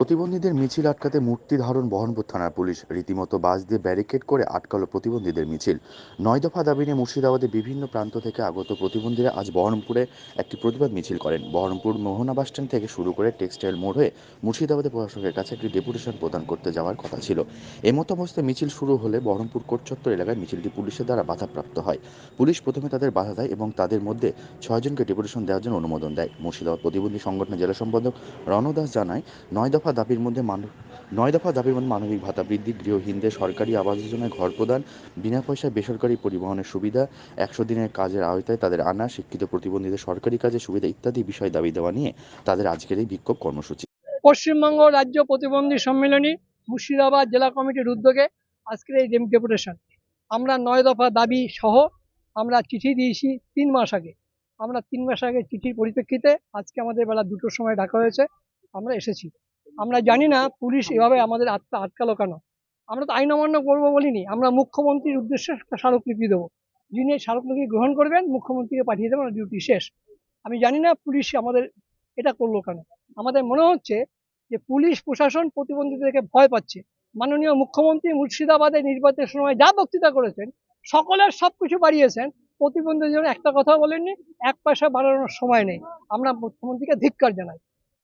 প্রতিবন্ধীদের মিছিল আটকাতে মূর্তি ধারণ বহরমপুর থানার পুলিশ রীতিমতো বাস দিয়ে ব্যারিকেড করে আটকালো প্রতিবন্ধীদের মিছিল। নয় দফা দাবি নিয়ে মুর্শিদাবাদের বিভিন্ন প্রান্ত থেকে আগত প্রতিবন্ধীরা আজ বহরমপুরে একটি প্রতিবাদ মিছিল করেন। বহরমপুর মোহনা বাসস্ট্যান্ড থেকে শুরু করে টেক্সটাইল মোড় হয়ে মুর্শিদাবাদের প্রশাসকের কাছে একটি ডেপুটেশন প্রদান করতে যাওয়ার কথা ছিল। এমত অবস্থায় মিছিল শুরু হলে বহরমপুর কোটচত্বর এলাকায় মিছিলটি পুলিশের দ্বারা বাধাপ্রাপ্ত হয়। পুলিশ প্রথমে তাদের বাধা দেয় এবং তাদের মধ্যে ছয়জনকে ডেপুটেশন দেওয়ার জন্য অনুমোদন দেয়। মুর্শিদাবাদ প্রতিবন্ধী সংগঠনের জেলা সম্পাদক রণ দাস জানায়, নয় দফা দাবির মধ্যে মানব নয় দফা দাবির মধ্যে মানবিক ভাতা বৃদ্ধি, গৃহহীনদের সরকারি আবাস যোজনায় ঘর প্রদান, বিনা পয়সায় বেসরকারি পরিবহনের সুবিধা, একশো দিনের কাজের আওতায় তাদের আনা, শিক্ষিত প্রতিবন্ধীদের সরকারি কাজের সুবিধা ইত্যাদি বিষয় দাবি দেওয়া নিয়ে তাদের আজকের এই বিক্ষোভ কর্মসূচি। পশ্চিমবঙ্গ রাজ্য প্রতিবন্ধী সম্মেলনী মুর্শিদাবাদ জেলা কমিটির উদ্যোগে আজকের এই ডেপুটেশন আমরা নয় দফা দাবি সহ আমরা চিঠি দিয়েছি তিন মাস আগে। আমরা তিন মাস আগে চিঠির পরিপ্রেক্ষিতে আজকে আমাদের বেলা দুটোর সময় ডাকা হয়েছে। আমরা এসেছি। আমরা জানি না পুলিশ এভাবে আমাদের আত্মা আটকালো কেন। আমরা তো আইন অমান্য করব বলিনি। আমরা মুখ্যমন্ত্রীর উদ্দেশ্যে একটা স্মারকলিপি দেবো। যিনি স্মারকলিপি গ্রহণ করবেন, মুখ্যমন্ত্রীকে পাঠিয়ে দেবেন ডিউটি শেষ। আমি জানি না পুলিশ আমাদের এটা করল কেন। আমাদের মনে হচ্ছে যে পুলিশ প্রশাসন প্রতিবন্ধীদেরকে ভয় পাচ্ছে। মাননীয় মুখ্যমন্ত্রী মুর্শিদাবাদে নির্বাচনের সময় যা বক্তৃতা করেছেন, সকলের সবকিছু বাড়িয়েছেন। প্রতিবন্ধীদের জন্য একটা কথা বলেননি, এক পয়সা বাড়ানোর সময় নেই। আমরা মুখ্যমন্ত্রীকে ধিক্কার জানাই।